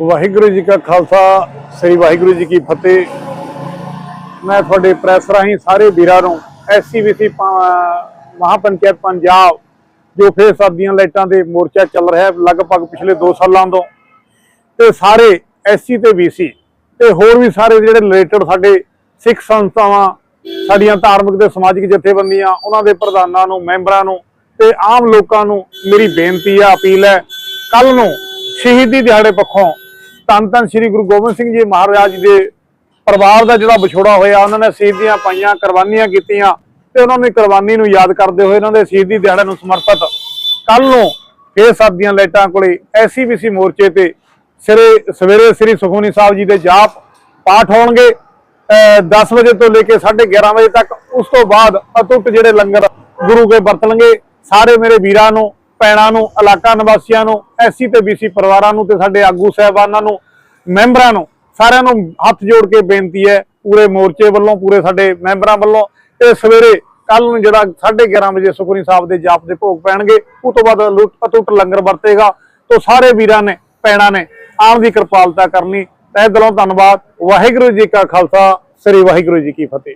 ਵਾਹਿਗੁਰੂ ਜੀ ਕਾ ਖਾਲਸਾ, ਸ੍ਰੀ ਵਾਹਿਗੁਰੂ ਜੀ ਕੀ ਫਤਿਹ। ਮੈਂ ਤੁਹਾਡੇ ਪ੍ਰੈਸ ਰਾਹੀਂ ਸਾਰੇ ਵੀਰਾਂ ਨੂੰ ਐਸਸੀਬੀਸੀ ਮਹਾਪੰਚਾਇਤ ਪੰਜਾਬ, ਜੋ ਫੇਰ ਸਰਦੀਆਂ ਲਾਈਟਾਂ ਦੇ ਮੋਰਚਾ ਚੱਲ ਰਿਹਾ ਹੈ, ਲਗਭਗ ਪਿਛਲੇ 2 ਸਾਲਾਂ ਤੋਂ। ਤੇ ਸਾਰੇ ਐਸਸੀ ਤੇ ਬੀਸੀ ਤੇ ਹੋਰ ਵੀ ਸਾਰੇ ਜਿਹੜੇ ਰਿਲੇਟਡ ਸਾਡੇ ਸਿੱਖ ਸੰਸਥਾਵਾਂ, ਸਾਡੀਆਂ ਧਾਰਮਿਕ ਤੇ ਸਮਾਜਿਕ ਜਥੇਬੰਦੀਆਂ, ਉਹਨਾਂ ਦੇ ਪ੍ਰਧਾਨਾਂ ਨੂੰ, ਮੈਂਬਰਾਂ ਨੂੰ ਤੇ ਆਮ ਲੋਕਾਂ ਨੂੰ ਮੇਰੀ ਬੇਨਤੀ ਆ, ਅਪੀਲ ਹੈ ਕੱਲ ਨੂੰ ਸ਼ਹੀਦੀ ਦਿਹਾੜੇ ਪੱਖੋਂ ਧੰਨ ਧੰਨ ਸ੍ਰੀ ਗੁਰੂ ਗੋਬਿੰਦ ਸਿੰਘ ਜੀ ਮਹਾਰਾਜ ਦੇ ਪਰਿਵਾਰ ਦਾ ਜਿਹੜਾ ਵਿਛੋੜਾ ਹੋਇਆ, ਉਹਨਾਂ ਨੇ ਸ਼ਹੀਦੀਆਂ ਪਾਈਆਂ, ਕੁਰਬਾਨੀਆਂ ਕੀਤੀਆਂ ਤੇ ਉਹਨਾਂ ਦੀ ਕੁਰਬਾਨੀ ਨੂੰ ਯਾਦ ਕਰਦੇ ਹੋਏ ਉਹਨਾਂ ਦੇ ਸ਼ਹੀਦੀ ਦਿਹਾੜੇ ਨੂੰ ਸਮਰਪਿਤ ਕੱਲ ਨੂੰ ਫੇਰ ਸਰਦੀਆਂ ਲਾਈਟਾਂ ਕੋਲੇ ਐਸਸੀਬੀਸੀ ਮੋਰਚੇ ਤੇ ਸਵੇਰੇ ਸਵੇਰੇ ਸ੍ਰੀ ਸੁਖਮਨੀ ਸਾਹਿਬ ਜੀ ਦੇ ਜਾਪ ਪਾਠ ਹੋਣਗੇ। ਅਹ 10 ਵਜੇ ਤੋਂ ਲੈ ਕੇ 11:30 ਵਜੇ ਤੱਕ, ਉਸ ਤੋਂ ਬਾਅਦ ਅਟੁੱਟ ਜਿਹੜੇ ਲੰਗਰ ਗੁਰੂ ਕੇ ਵਰਤਣਗੇ, ਸਾਰੇ ਮੇਰੇ ਵੀਰਾਂ ਨੂੰ ਭੈਣਾਂ ਨੂੰ, ਇਲਾਕਾ ਨਿਵਾਸੀਆਂ ਨੂੰ ਐਸਸੀ ਤੇ ਬੀਸੀ ਪਰਿਵਾਰਾਂ ਨੂੰ ਤੇ ਸਾਡੇ ਆਗੂ ਸਾਹਿਬਾਨਾਂ ਨੂੰ, ਮੈਂਬਰਾਂ ਨੂੰ, ਸਾਰਿਆਂ ਨੂੰ ਹੱਥ ਜੋੜ ਕੇ ਬੇਨਤੀ ਹੈ, ਪੂਰੇ ਮੋਰਚੇ ਵੱਲੋਂ, ਪੂਰੇ ਸਾਡੇ ਮੈਂਬਰਾਂ ਵੱਲੋਂ ਤੇ ਸਵੇਰੇ ਕੱਲ ਨੂੰ ਜਿਹੜਾ 11:30 ਵਜੇ ਸੁਖਮਨੀ ਸਾਹਿਬ ਦੇ ਜਾਪ ਦੇ ਭੋਗ ਪੈਣਗੇ, ਉਸ ਤੋਂ ਬਾਅਦ ਲੁੱਟ ਅਟੁੱਟ ਲੰਗਰ ਵਰਤੇਗਾ, ਤੋਂ ਸਾਰੇ ਵੀਰਾਂ ਨੇ ਭੈਣਾਂ ਨੇ ਆਮ ਦੀ ਕਿਰਪਾਲਤਾ ਕਰਨੀ, ਤਹਿ ਦਿਲੋਂ ਧੰਨਵਾਦ, ਵਾਹਿਗੁਰੂ ਜੀ ਕਾ ਖਾਲਸਾ, ਸ੍ਰੀ ਵਾਹਿਗੁਰੂ ਜੀ ਕੀ ਫਤਿਹ।